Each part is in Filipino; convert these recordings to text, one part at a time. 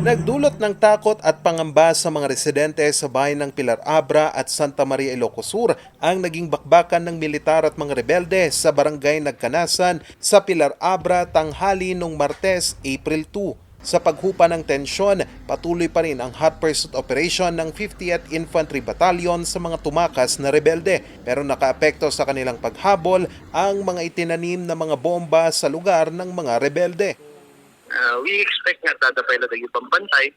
Nagdulot ng takot at pangamba sa mga residente sa bayan ng Pilar Abra at Santa Maria Ilocos Sur ang naging bakbakan ng militar at mga rebelde sa barangay Nagkanasan sa Pilar Abra tanghali nung Martes, April 2. Sa paghupa ng tensyon, patuloy pa rin ang hot pursuit operation ng 50th Infantry Battalion sa mga tumakas na rebelde pero nakaapekto sa kanilang paghabol ang mga itinanim na mga bomba sa lugar ng mga rebelde. Uh, we expect nga dadapay na yung pambantay.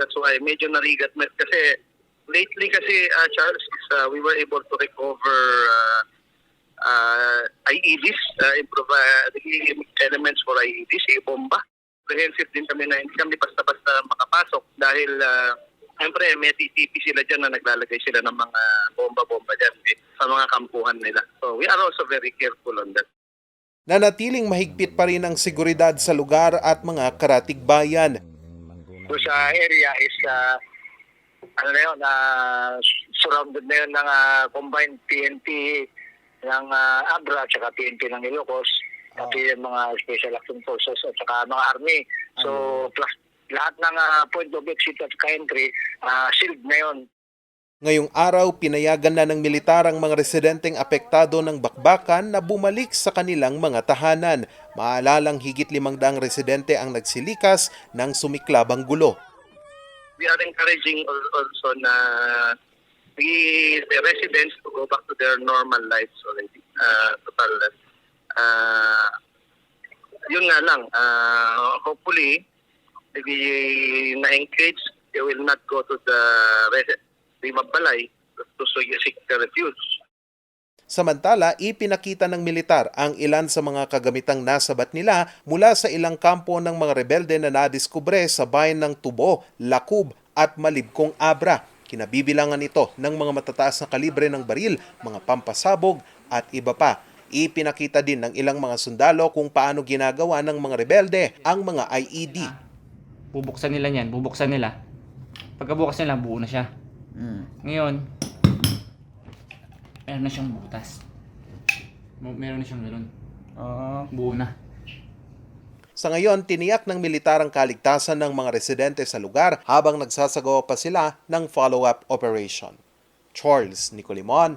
That's why medyo narigat na kasi lately kasi uh, Charles is, uh, we were able to recover uh, uh, IEDs, uh, improve uh, elements for IEDs, yung bomba. Comprehensive din kami na hindi kami basta-basta makapasok dahil uh, Siyempre, may TTP sila dyan na naglalagay sila ng mga bomba-bomba dyan eh, sa mga kampuhan nila. So we are also very careful on that. Nanatiling mahigpit pa rin ang seguridad sa lugar at mga karatig bayan. So sa area is uh, ano na yun, uh, surrounded na yun ng uh, combined PNP ng uh, Abra at PNP ng Ilocos pati yung mga Special Action Forces at saka mga Army. So plus lahat ng uh, point of exit at entry, uh, sealed na yun. Ngayong araw, pinayagan na ng militar ang mga residenteng apektado ng bakbakan na bumalik sa kanilang mga tahanan. Maalalang higit limang daang residente ang nagsilikas ng sumiklabang gulo. We are encouraging al- also na the, the residents to go back to their normal lives already. Uh, total, uh, yun nga lang, uh, hopefully, we na-encourage, they will not go to the, the Mabalay to seek refuge. Samantala, ipinakita ng militar ang ilan sa mga kagamitang nasabat nila mula sa ilang kampo ng mga rebelde na nadiskubre sa bayan ng Tubo, Lakub at Malibkong Abra. Kinabibilangan ito ng mga matataas na kalibre ng baril, mga pampasabog at iba pa. Ipinakita din ng ilang mga sundalo kung paano ginagawa ng mga rebelde ang mga IED. bubuksan nila niyan, bubuksan nila. Pagkabukas nila, buo na siya. Ngayon, meron na siyang butas. Meron na siyang ganun. Buo na. Sa ngayon, tiniyak ng militar ang kaligtasan ng mga residente sa lugar habang nagsasagawa pa sila ng follow-up operation. Charles Nicolimon